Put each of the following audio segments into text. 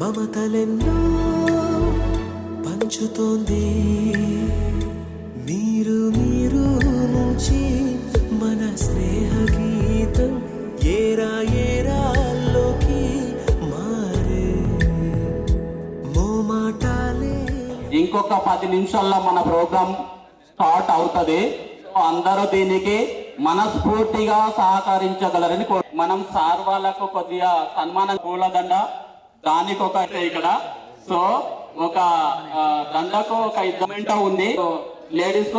మమతలెన్నో పంచుతోంది. మీరు మీరు నుంచి మన స్నేహ గీతం ఏరా ఏరాల్లోకి మారే మోమాటాలే. ఇంకొక పది నిమిషాల్లో మన ప్రోగ్రామ్ స్టార్ట్ అవుతుంది. అందరూ దీనికి మనస్ఫూర్తిగా సహకరించగలరని మనం సార్ వాళ్ళకు కొద్దిగా సన్మానం పూలదండ దానికి ఒక ఇక్కడ సో ఒక దండకు ఒక ఇద్దమెంట ఉంది. లేడీస్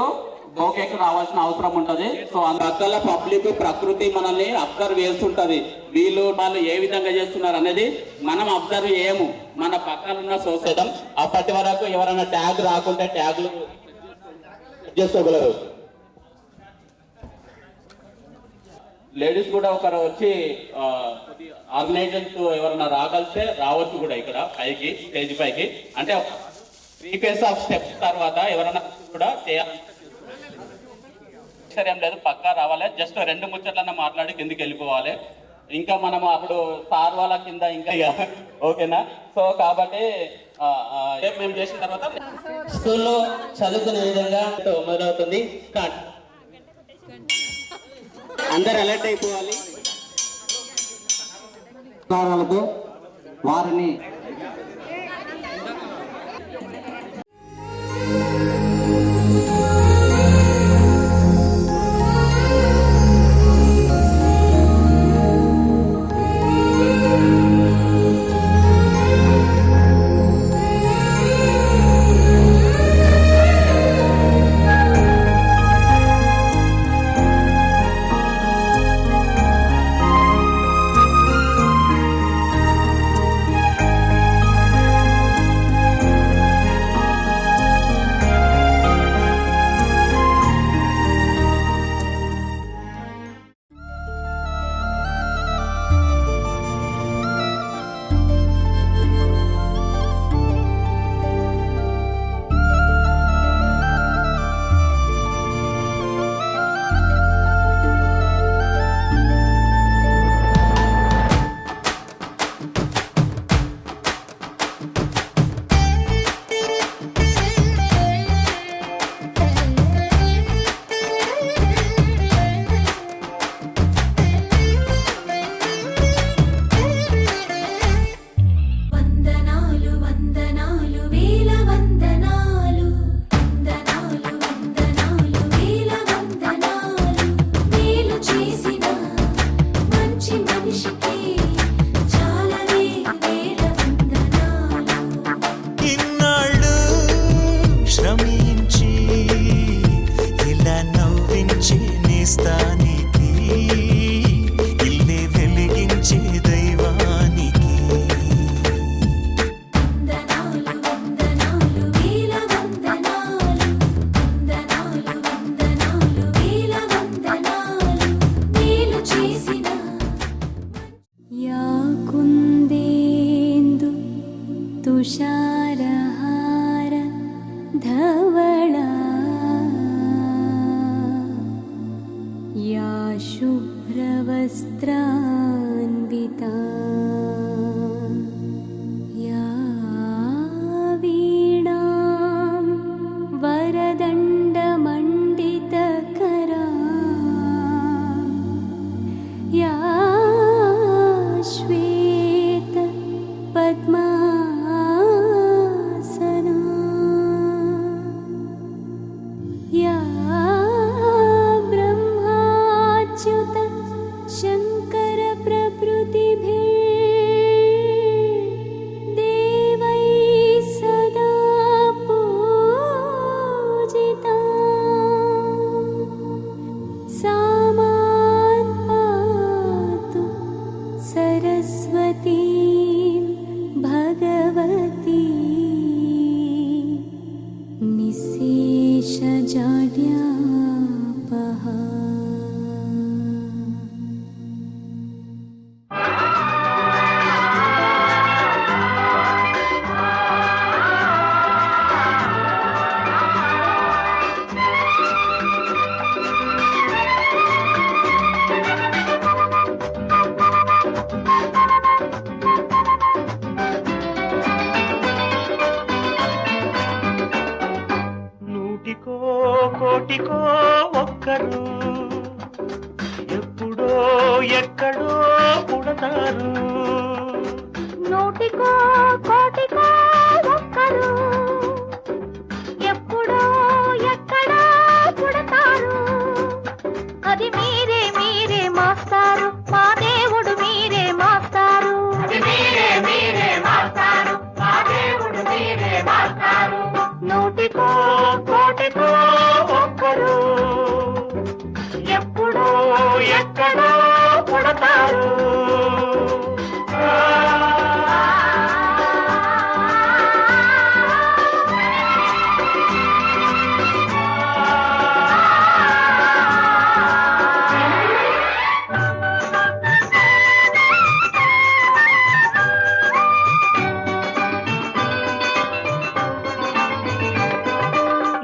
బోకేకి రావాల్సిన అవసరం ఉంటది. సో అందువల్ల పబ్లిక్ ప్రకృతి మనల్ని అబ్జర్వ్ చేస్తుంటది. వీళ్ళు వాళ్ళు ఏ విధంగా చేస్తున్నారు అనేది మనం అబ్జర్వ్ చేయము. మన పక్కన ఉన్న చూసేద్దాం అప్పటి వరకు ఎవరైనా ట్యాగ్ రాకుంటే ట్యాగ్లు చేసుకోగలరు లేడీస్ కూడా ఒకరు వచ్చి ఆర్గనైజర్స్ ఎవరైనా రాగలిస్తే రావచ్చు కూడా ఇక్కడ పైకి స్టేజ్ పైకి. అంటే త్రీ ఫేస్ ఆఫ్ స్టెప్స్ తర్వాత ఎవరైనా కూడా చేయాలి ఏం లేదు పక్కా రావాలి. జస్ట్ రెండు ముచ్చట్లన్నా మాట్లాడి కిందికి వెళ్ళిపోవాలి. ఇంకా మనం అప్పుడు సార్ వాళ్ళ కింద ఇంకా ఇక ఓకేనా? సో కాబట్టి రేపు మేము చేసిన తర్వాత స్కూల్లో చదువుకునే విధంగా మొదలవుతుంది స్టార్ట్. అందరు అలర్ట్ అయిపోవాలి. వారిని పుడతారు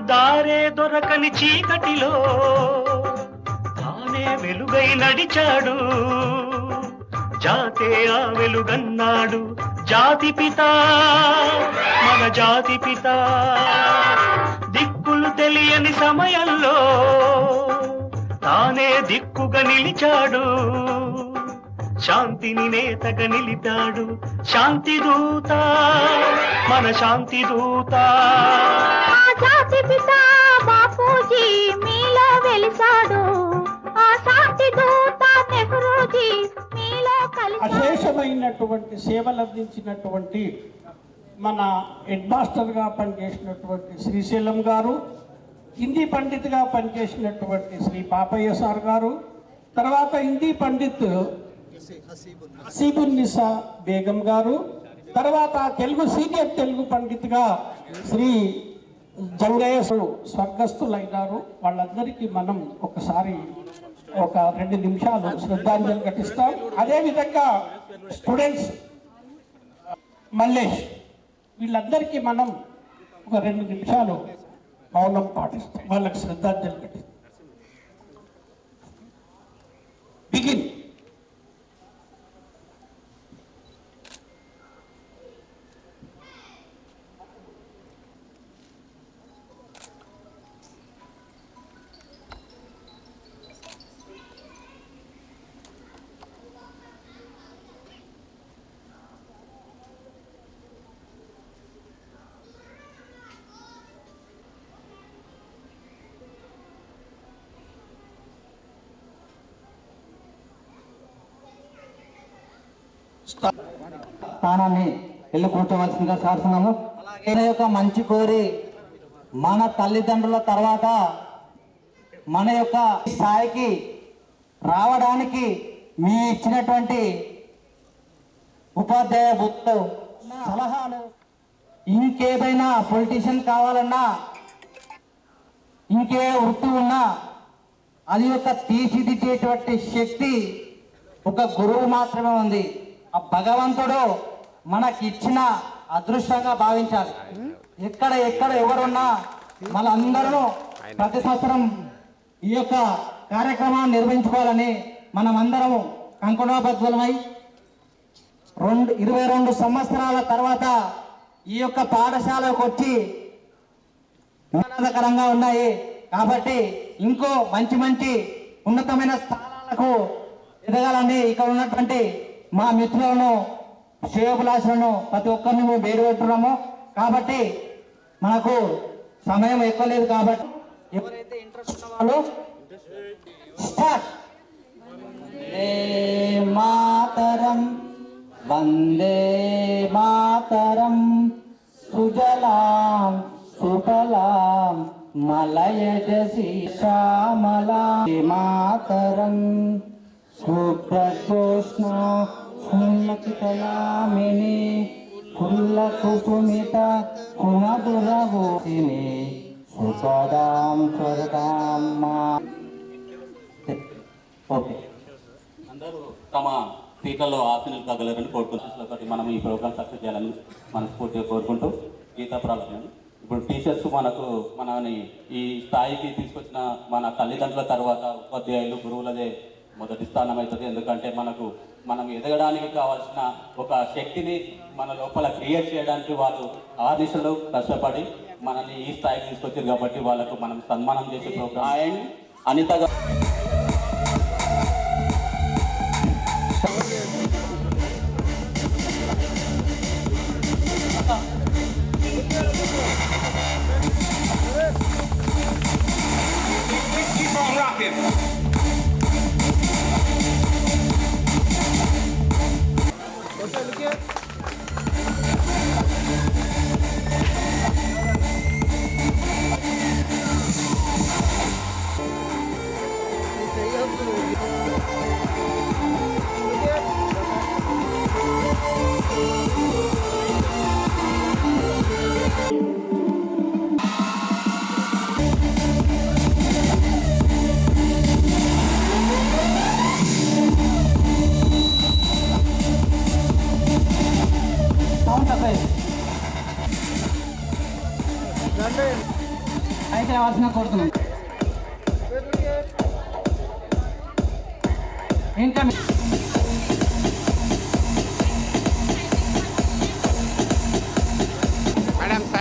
దారే దొరకని చీకటిలో తానే వెలుగై నడిచాడు జాతే ఆ వెలుగన్నాడు జాతి పిత మన జాతి పిత. దిక్కులు తెలియని సమయంలో తానే దిక్కుగా నిలిచాడు. శాంతిని నేతగా నిలిపాడు. శాంతి దూత మన శాంతి దూత. అశేషమైనటువంటి సేవలు అందించినటువంటి మన హెడ్ మాస్టర్గా పనిచేసినటువంటి శ్రీశైలం గారు హిందీ పండిత్గా పనిచేసినటువంటి శ్రీ పాపయ్య సార్ గారు తర్వాత హిందీ పండిత్ హసీబున్నిసా బేగం గారు తర్వాత తెలుగు సీనియర్ తెలుగు పండిత్గా శ్రీ జంగయ్య స్వర్గస్థులైనారు. వాళ్ళందరికీ మనం ఒకసారి ఒక రెండు నిమిషాలు శ్రద్ధాంజలి ఘటిస్తాం. అదేవిధంగా స్టూడెంట్స్ మల్లేష్ వీళ్ళందరికీ మనం ఒక రెండు నిమిషాలు మౌనం పాటిస్తాం. వాళ్ళకి శ్రద్ధాంజలి ఘటిస్తాం. బిగిన్. స్థానాన్ని వెళ్ళి కూర్చోవలసిందిగా కోరుతున్నాము ఈయన యొక్క మంచి కోరి మన తల్లిదండ్రుల తర్వాత మన యొక్క స్థాయికి రావడానికి మీ ఇచ్చినటువంటి ఉపాధ్యాయ బుద్ధులు సలహాలు. ఇంకేదైనా పొలిటీషియన్ కావాలన్నా ఇంకే వృత్తి ఉన్నా అది యొక్క తీర్చిదిద్దేటువంటి శక్తి ఒక గురువు మాత్రమే ఉంది. ఆ భగవంతుడు మనకి ఇచ్చిన అదృష్టంగా భావించాలి. ఎక్కడ ఎక్కడ ఎవరున్నా మనందరూ ప్రతి సంవత్సరం ఈ యొక్క కార్యక్రమాన్ని నిర్వహించుకోవాలని మనం అందరం కంకణోబద్ధులమై రెండు ఇరవై రెండు సంవత్సరాల తర్వాత ఈ యొక్క పాఠశాలకు వచ్చి ఆనందకరంగా ఉన్నాయి. కాబట్టి ఇంకో మంచి మంచి ఉన్నతమైన స్థానాలకు ఎదగాలని ఇక్కడ ఉన్నటువంటి మా మిత్రులను శ్రేయోభిలాషులను ప్రతి ఒక్కరిని మేము వేరుపెట్టున్నాము కాబట్టి మనకు సమయం ఎక్కువ లేదు కాబట్టి ఎవరైతే ఇంట్రెస్ట్ ఉన్న వాళ్ళు స్టార్ట్. మాతరం వందే మాతరం సుజలాం సుఫలాం మలయజ శ్యామలా. మాతరం సుప్రఘోష్ణ సున్నకితయామిని కుల్ల కుసుమిత సుపదాం స్వర్గాం మా. ఓకే. అందరూ తమ స్పీకర్లో ఆశీనులు తగ్గలేరని కోరుకుంటున్నారు. మనం ఈ ప్రోగ్రామ్ సక్సెస్ చేయాలని మనస్ఫూర్తిగా కోరుకుంటూ గీతా ప్రాబ్లం ఇప్పుడు టీచర్స్ మనకు మనని ఈ స్థాయికి తీసుకొచ్చిన మన తల్లిదండ్రుల తర్వాత ఉపాధ్యాయులు గురువులదే మొదటి స్థానం అవుతుంది. ఎందుకంటే మనకు మనం ఎదగడానికి కావాల్సిన ఒక శక్తిని మన లోపల క్రియేట్ చేయడానికి వాళ్ళు ఆదిశలో కష్టపడి మనల్ని ఈ స్థాయికి తీసుకొచ్చారు కాబట్టి వాళ్ళకు మనం సన్మానం చేసే program. And Anitha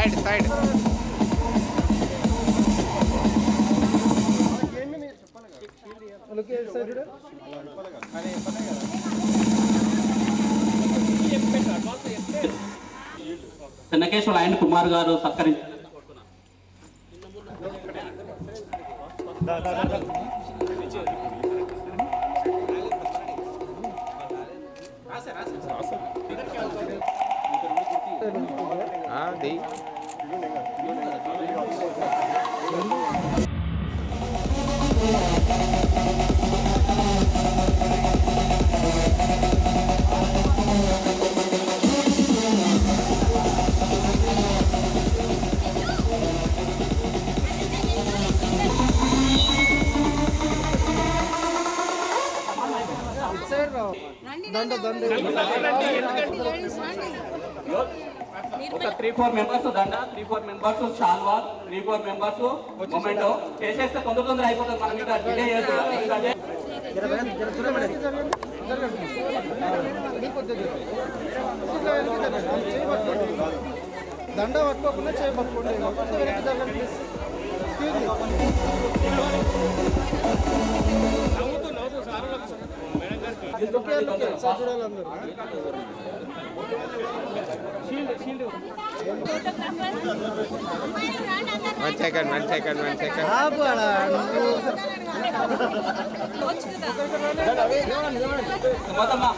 side side. Chennakeshwara ఆయన కుమార్ గారు సత్కరించి అది ఒక త్రీ ఫోర్ మెంబర్స్ దండ త్రీ ఫోర్ మెంబర్స్ షాల్వా త్రీ ఫోర్ మెంబర్స్ మొమెంటో. చేసేస్తే తొందర తొందర అయిపోతుంది మనం ఇంకా డిలే చేస్తున్నాం ఎందుకంటే దండ పట్టుకోకుండా చేయి పట్టుకోండి కొంచెం వెనక్కి జరగండి ప్లీజ్ ఎక్స్క్యూజ్ మీ సార్ చూడాలి అందరూ one second one second one second మొత్తమా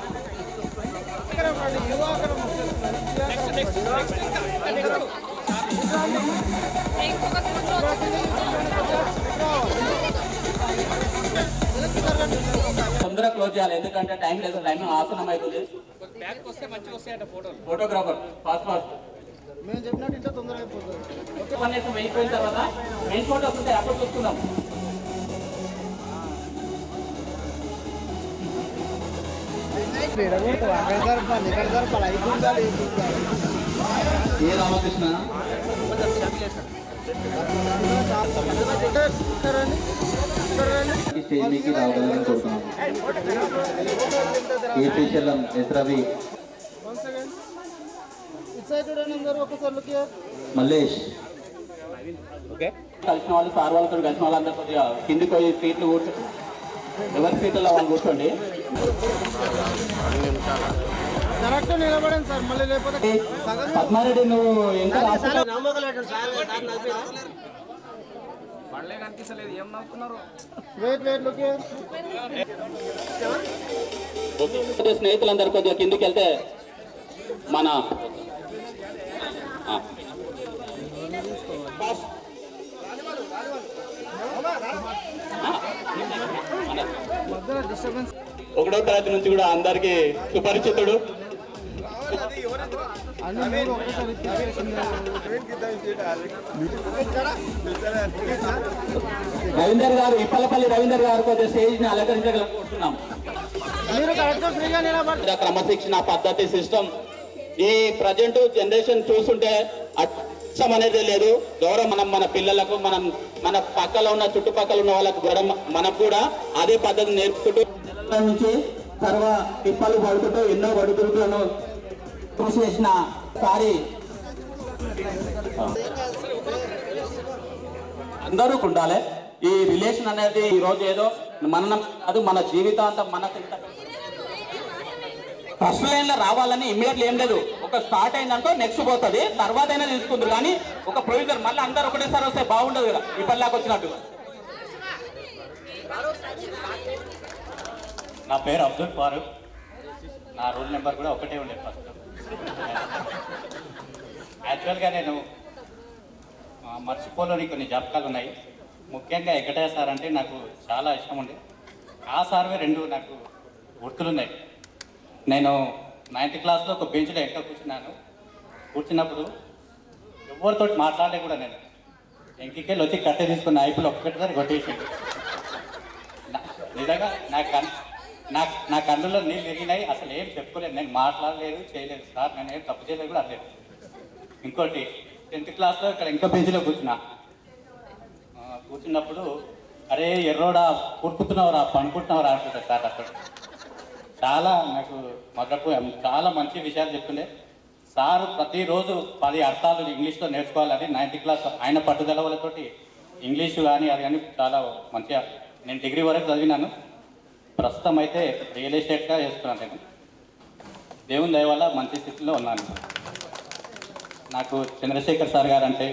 తొందరగా క్లోజ్ చేయాలి. ఎందుకంటే టైం లేదు. టైం ఆసనం అవుతుంది ఫోటోగ్రాఫర్ ఫాస్ట్ ఫాస్ట్ మేము చెప్పినట్టు ఇంట్లో తొందరగా అయిపోయిన తర్వాత మెయిన్ ఫోటో వస్తుంది అప్పుడు చూసుకుందాం. ఏ రామకృష్ణ? స్టేజ్ మీదకి రావాలని కోరుతున్నాను ఏ టీచర్లం ఎస్ రవి వన్ సెకండ్ ఇటు సైడ్ చూడండి అందరూ ఒకసారి లుక్ మల్లేష్ కలిసిన వాళ్ళు సార్ వాళ్ళతో కలిసిన వాళ్ళందరూ కొద్దిగా కిందికి పోయి సీట్లు కూర్చో ఎవరి సీట్లలో వాళ్ళు కూర్చోండి. కరెక్ట్ నిలబడండి సార్ మళ్ళీ లేకపోతే పద్మారెడ్డి నువ్వు స్నేహితులందరూ కొద్దిగా కిందికి వెళ్తే మన ఒకటో తరగతి నుంచి కూడా అందరికీ సుపరిచితుడు. రవీందర్ గారు ఇప్పలపల్లి రవీందర్ గారు కొంచెం స్టేజ్ని అలంకరించగల క్రమశిక్షణ పద్ధతి సిస్టమ్ ఈ ప్రజెంట్ జనరేషన్ చూస్తుంటే అచ్చం అనేది లేదు. గౌరవం మనం మన పిల్లలకు మనం మన పక్కల ఉన్న చుట్టుపక్కల ఉన్న వాళ్ళకు కూడా మనకు కూడా అదే పద్ధతి నేర్పుకుంటూ నుంచి సర్వ తిప్పలు పడుకుంటూ ఎన్నో పడుకుంటూ కృషి చేసిన సారి. అందరూ ఉండాలి. ఈ రిలేషన్ అనేది ఈ రోజు ఏదో మన కాదు మన జీవితాంతం మనకు ఫస్ట్ లైన్లో రావాలని ఇమ్మీడియట్లీ ఏం లేదు. ఒక స్టార్ట్ అయిందనుకో నెక్స్ట్ పోతుంది. తర్వాత అయినా తీసుకుంటారు కానీ ఒక ప్రొవిజన్ మళ్ళీ అందరు ఒకటేసారి వస్తే బాగుండదు కదా. ఇప్పటిలాగా వచ్చినట్టు. నా పేరు అబ్దుల్ ఫారూక్. నా రోల్ నెంబర్ కూడా ఒకటే ఉండే ఫస్ట్ యాక్చువల్గా నేను మర్చిపోలేని కొన్ని జాబ్కాలు ఉన్నాయి. ముఖ్యంగా వెంకటయ్య సార్ అంటే నాకు చాలా ఇష్టం ఉండే ఆ సార్వే రెండు నాకు గుర్తులున్నాయి. నేను నైన్త్ క్లాస్లో ఒక బెంచ్లో ఎక్కడ కూర్చున్నాను. కూర్చున్నప్పుడు ఎవరితో మాట్లాడలే కూడా నేను. ఎంకికెళ్ళి వచ్చి కట్టె తీసుకున్న ఐపులు ఒక్కటిసారి కొట్టేసి నిజంగా నాకు నాకు నా నా కన్నులో నీళ్ళు ఎరిగినాయి అసలు ఏం చెప్పుకోలేదు. నేను మాట్లాడలేదు చేయలేదు. సార్ నేను ఏం తప్పు చేయలేదు కూడా అనలేదు ఇంకోటి టెన్త్ క్లాస్లో ఇక్కడ ఇంకో బెంచ్లో కూర్చున్నా. కూర్చున్నప్పుడు అరే ఎర్రోడా కూర్పుతున్నావురా పండుకుంటున్నావురా అంటున్నారు సార్ అక్కడ. చాలా నాకు మొదటి చాలా మంచి విషయాలు చెప్తుండే. సార్ ప్రతిరోజు పది అర్థాలు ఇంగ్లీష్లో నేర్చుకోవాలని నైన్త్ క్లాస్ ఆయన పట్టుదల వాళ్ళతోటి ఇంగ్లీషు కానీ అది కానీ చాలా మంచిగా నేను డిగ్రీ వరకు చదివినాను. ప్రస్తుతం అయితే రియల్ ఎస్టేట్గా చేస్తున్నాను నేను. దేవుని దయ వల్ల మంచి స్థితిలో ఉన్నాను. నాకు చంద్రశేఖర్ సార్ గారు అంటే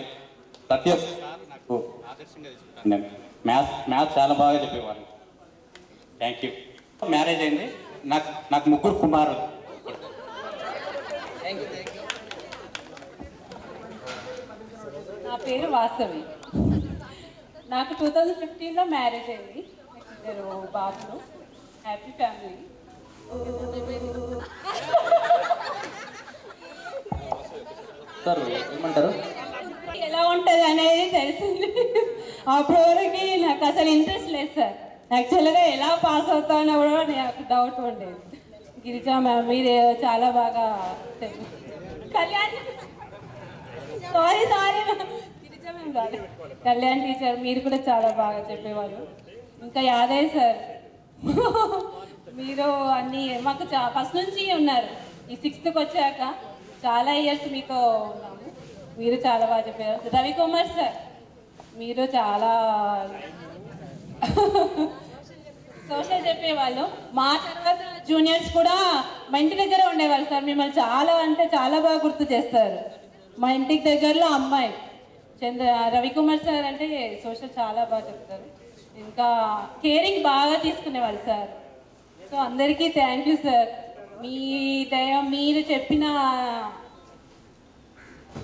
ప్రతి ఒక్క నాకు ఆదర్శంగా తీసుకుంటాను. నేను మ్యాథ్స్ మ్యాథ్స్ చాలా బాగా చెప్పేవారు. Thank you. మ్యారేజ్ అయింది. నాకు నాకు ముగ్గురు కుమారులు. నా పేరు వాసవి. నాకు టూ థౌజండ్ ఫిఫ్టీన్లో మ్యారేజ్ అయింది. నాకు ఇద్దరు బాబులు. హ్యాపీ ఫ్యామిలీ సార్ ఏమంటారు? ఎలా ఉంటుంది అనేది తెలిసింది. ఆ ప్రోగ్రామ్కి నాకు అసలు ఇంట్రెస్ట్ లేదు సార్. యాక్చువల్గా ఎలా పాస్ అవుతానో కూడా నాకు డౌట్ ఉండేది. గిరిజా మ్యామ్ మీరు చాలా బాగా. Kalyan sorry sorry Girija ma'am Kalyan teacher మీరు కూడా చాలా బాగా చెప్పేవారు. ఇంకా యాదయ్య సార్ మీరు అన్ని మాకు చా ఫస్ట్ నుంచి ఉన్నారు. ఈ సిక్స్త్కి వచ్చాక చాలా ఇయర్స్ మీతో ఉన్నాము. మీరు చాలా బాగా చెప్పారు. రవికుమార్ సార్ మీరు చాలా సోషల్ చెప్పేవాళ్ళు. మా తర్వాత జూనియర్స్ కూడా మా ఇంటి దగ్గర ఉండేవాళ్ళు సార్ మిమ్మల్ని చాలా అంటే చాలా బాగా గుర్తు చేస్తారు. మా ఇంటికి దగ్గరలో అమ్మాయి. చంద్ర రవికుమార్ సార్ అంటే సోషల్ చాలా బాగా చెప్తారు. ఇంకా కేరింగ్ బాగా తీసుకునేవాళ్ళు సార్. సో అందరికీ థ్యాంక్ యూ సార్. మీ దయ మీరు చెప్పిన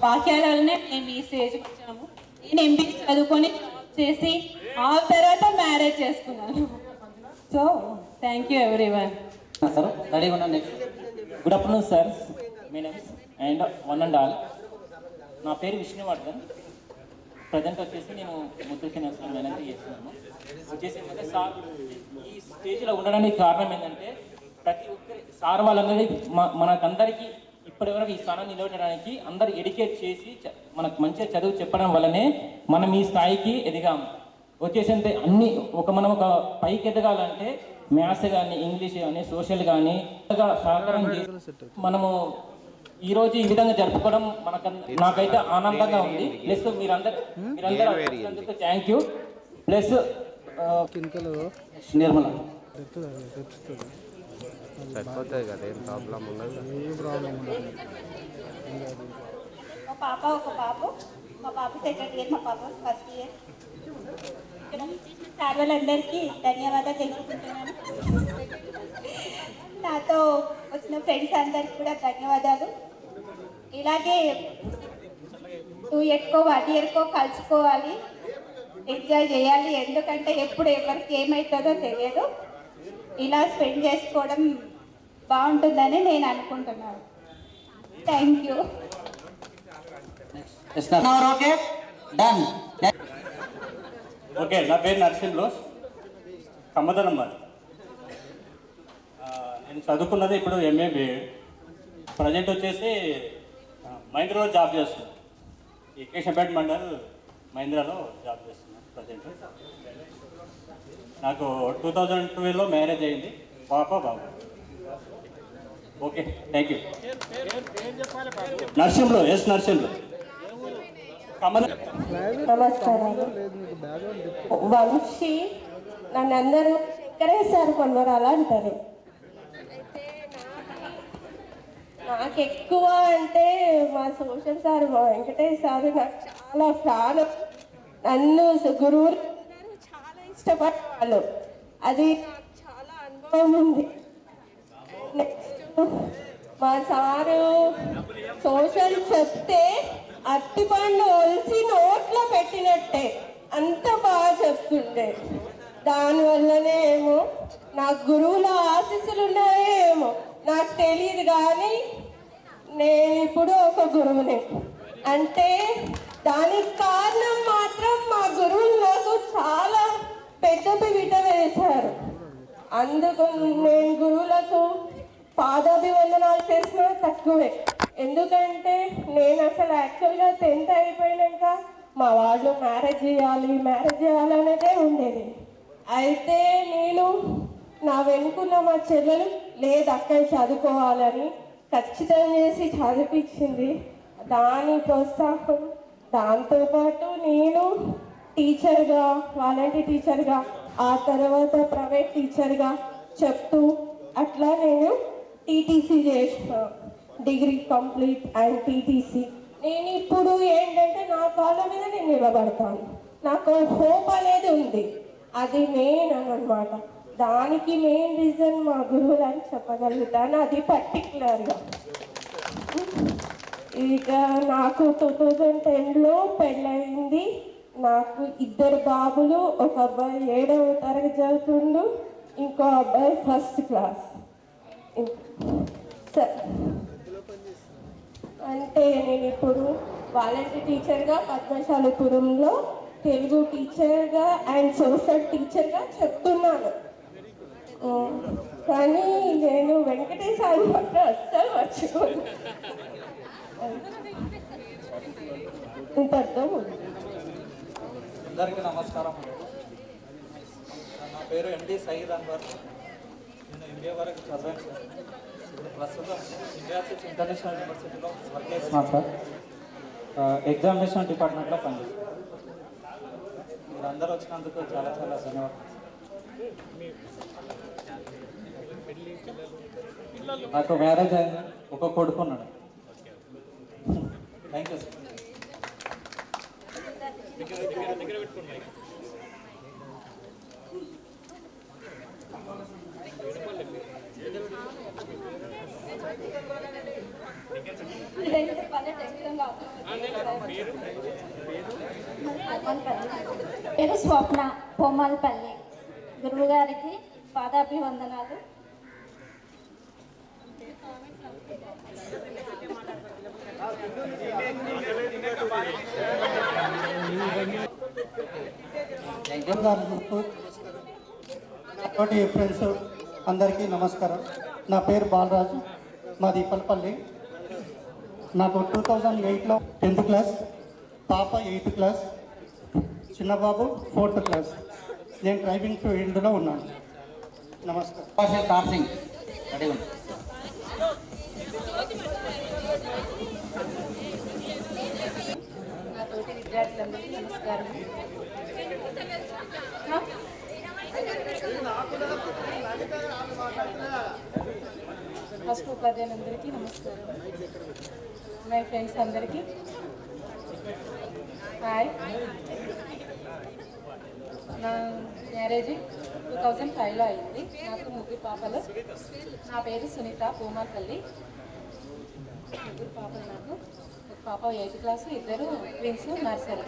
వాక్యాల వల్లనే మేము ఈ స్టేజ్కి వచ్చాము. నేను ఎంపీ చదువుకొని చేసి ఆ తర్వాత మ్యారేజ్ చేసుకున్నాను. So thank you every one sir రెడీగా ఉన్నాను next good afternoon sir me names and one and all నా పేరు విష్ణువర్ధన్. ప్రజెంట్ వచ్చేసి నేను ముత్తూరు శ్రీనివాసరావు మేనేజర్ చేస్తున్నాను. ఏంటంటే సార్ ఈ స్టేజ్లో ఉండడానికి కారణం ఏంటంటే ప్రతి ఒక్కరి సార్ వాళ్ళందరికీ మ- మనకందరికీ ఇప్పటివరకు ఈ స్థానాన్ని నిలబెట్టడానికి అందరు ఎడ్యుకేట్ చేసి మనకు మంచిగా చదువు చెప్పడం వల్లనే మనం ఈ స్థాయికి ఎదిగాము వచ్చేసి అంటే అన్ని ఒక మనం ఒక పైకి ఎదగాలంటే మ్యాథ్స్ కానీ ఇంగ్లీష్ కానీ సోషల్ కానీ సహకారం చేసి మనము ఈ రోజు ఈ విధంగా జరుపుకోవడం మనకు నాకైతే ఆనందంగా ఉంది. ప్లస్ మీరందరూ మీరందరూ థ్యాంక్ యూ. ప్లస్ నిర్మల. సరిపోతుంది కదా ఏం ప్రాబ్లం ఉండదు ఏ ప్రాబ్లం ఉండదు. మా పాప ఒక బాబు మా బాబు సెకండ్ ఇయర్ మా పాప ఫస్ట్ ఇయర్ సార్ వాళ్ళందరికీ ధన్యవాదాలు తెలుపుకుంటున్నాను. నాతో వచ్చిన ఫ్రెండ్స్ అందరికి కూడా ధన్యవాదాలు. ఇలాగే టూ ఇయర్కో వన్ ఇయర్కో కలుసుకోవాలి. ఎంజాయ్ చేయాలి. ఎందుకంటే ఎప్పుడు ఎవరికి ఏమవుతుందో తెలియదు. ఇలా స్పెండ్ చేసుకోవడం బాగుంటుందని నేను అనుకుంటున్నాను. Thank you. Okay done okay నా పేరు నరసింహులు కమ్మదనం మరి నేను చదువుకున్నది ఇప్పుడు ఎంఏ బీఎడ్ ప్రజెంట్ వచ్చేసి మహీంద్రాలో జాబ్ చేస్తున్నాను ఈ కేశంపేట మండల్ మహీంద్రాలో జాబ్ చేస్తున్నాను ప్రజెంట్ నాకు టూ థౌజండ్ ట్వెల్వ్లో మ్యారేజ్ అయింది. పాప బాబు. Okay thank you. Narasimhulu S Narasimhulu కమ్మదం Vamshi నన్ను అందరూ శంకరేశ్వర అలా అంటారు. నాకు ఎక్కువ అంటే మా సోషల్ సార్ మా వెంకటేష్ సార్ నాకు చాలా ఫ్యాన్. నన్ను గురువులు చాలా ఇష్టపడేవాళ్ళు అది నాకు చాలా అనుభవం ఉంది. నెక్స్ట్ మా సారు సోషల్ చెప్తే అత్తిపండు ఒలిసి నోట్లో పెట్టినట్టే. అంత బాగా చెప్తుండే. దానివల్లనే ఏమో నాకు గురువుల ఆశీస్సులు ఉన్నాయో ఏమో నాకు తెలియదు కానీ నేను ఇప్పుడు ఒక గురువుని. అంటే దానికి కారణం మాత్రం మా గురువులు నాకు చాలా పెద్ద పిట వేశారు. అందుకు నేను గురువులకు పాదాభివందనాలు చేసిన తక్కువే. ఎందుకంటే నేను అసలు యాక్చువల్గా టెన్త్ అయిపోయినాక మా వాళ్ళు మ్యారేజ్ చేయాలి మ్యారేజ్ చేయాలనేదే ఉండేది. అయితే నేను నా వెనుకున్న మా చెల్లెలు లేదు అక్కడ చదువుకోవాలని ఖచ్చితం చేసి చదివించింది దాని ప్రోత్సాహం దాంతోపాటు నేను టీచర్గా వాలంటీ టీచర్గా ఆ తర్వాత ప్రైవేట్ టీచర్గా చెప్తూ అట్లా నేను టీటీసీ చేసిన డిగ్రీ కంప్లీట్ అండ్ టీటీసీ. నేను ఇప్పుడు ఏంటంటే నా కాళ్ళ మీద నేను నిలబడతాను. నాకు హోప్ అనేది ఉంది. అది మెయిన్ అనమాట దానికి మెయిన్ రీజన్ మా గురువులు అని చెప్పగలుగుతాను అది పర్టికులర్గా ఇక నాకు టూ థౌజండ్ టెన్లో పెళ్ళయింది. నాకు ఇద్దరు బాబులు ఒక అబ్బాయి ఏడవ తరగతి చదువుతుండు ఇంకో అబ్బాయి ఫస్ట్ క్లాస్ అంటే నేను ఇప్పుడు వాలంటీర్ టీచర్గా పద్మశాలిపురంలో తెలుగు టీచర్గా అండ్ సోషల్ టీచర్గా చెప్తున్నాను. కానీ నేను వెంకటేశ్వర అస్సలు మర్చిపోను. అందరికీ నమస్కారం నా పేరు ఎండి సయీద్ అన్వర్. నేను ఎంబీఏ వరకు చదివాను సార్. ఇప్పుడు ప్రస్తుతం ఇండియాసిస్ ఇంటర్నేషనల్ యూనివర్సిటీలో వర్క్ చేస్తున్నాను సార్. ఎగ్జామినేషన్ డిపార్ట్మెంట్లో పనిచేస్తాను. మీరు వచ్చినందుకు చాలా చాలా ధన్యవాదాలు నాకు మ్యారేజ్ అయింది. ఒక కొడుకున్నాడు థ్యాంక్ యూ సార్ పేరు స్వప్న బొమ్మలపల్లి. గురువు గారికి పాదాభివందనాలు. తోటి ఫ్రెండ్స్ అందరికీ నమస్కారం. నా పేరు బాలరాజు. మాది పల్పల్లి. నాకు టూ థౌజండ్ ఎయిట్లో టెన్త్ క్లాస్ పాప ఎయిత్ క్లాస్ చిన్నబాబు ఫోర్త్ క్లాస్ నేను డ్రైవింగ్ ఫీల్డ్లో ఉన్నాను. నమస్కారం. కార్ సింగ్. రెడీ విద్యార్థులందరికీ నమస్కారం. ఫస్ట్ ఉపాధ్యాయులందరికీ నమస్కారం. మై ఫ్రెండ్స్ అందరికీ. హాయ్ నా మ్యారేజ్ టూ థౌజండ్ ఫైవ్లో అయింది. నాకు ముగ్గురు పాపలు. నా పేరు సునీత పూమాపల్లి ముగ్గురు పాపలు నాకు. పాప ఎయిత్ క్లాసు ఇద్దరు ట్విన్స్ నర్సరీ